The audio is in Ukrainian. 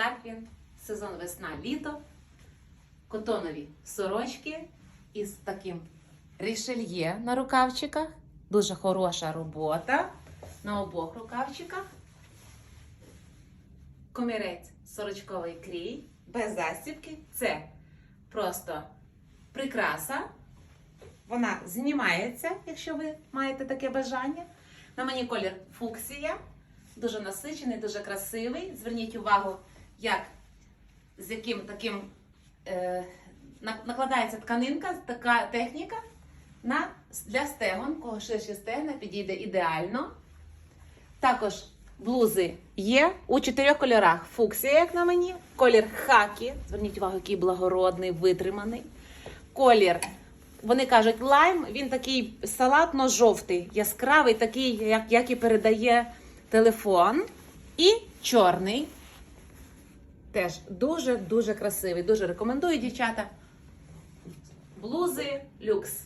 так він. Сезон весна-літо. Котонові сорочки із таким рішельє на рукавчиках. Дуже хороша робота на обох рукавчиках. Комірець сорочковий крій, без застібки. Це просто прикраса. Вона знімається, якщо ви маєте таке бажання. На мені колір фуксія. Дуже насичений, дуже красивий. Зверніть увагу, як, з яким таким е, накладається тканинка, така техніка на, для стегон. Кого ширші стегна підійде ідеально. Також блузи є у чотирьох кольорах. Фуксія, як на мені, колір хакі. Зверніть увагу, який благородний, витриманий. Колір, вони кажуть, лайм, він такий салатно-жовтий, яскравий, такий, як, як і передає телефон. І чорний. Теж дуже-дуже красивий. Дуже рекомендую, дівчата. Блузи люкс.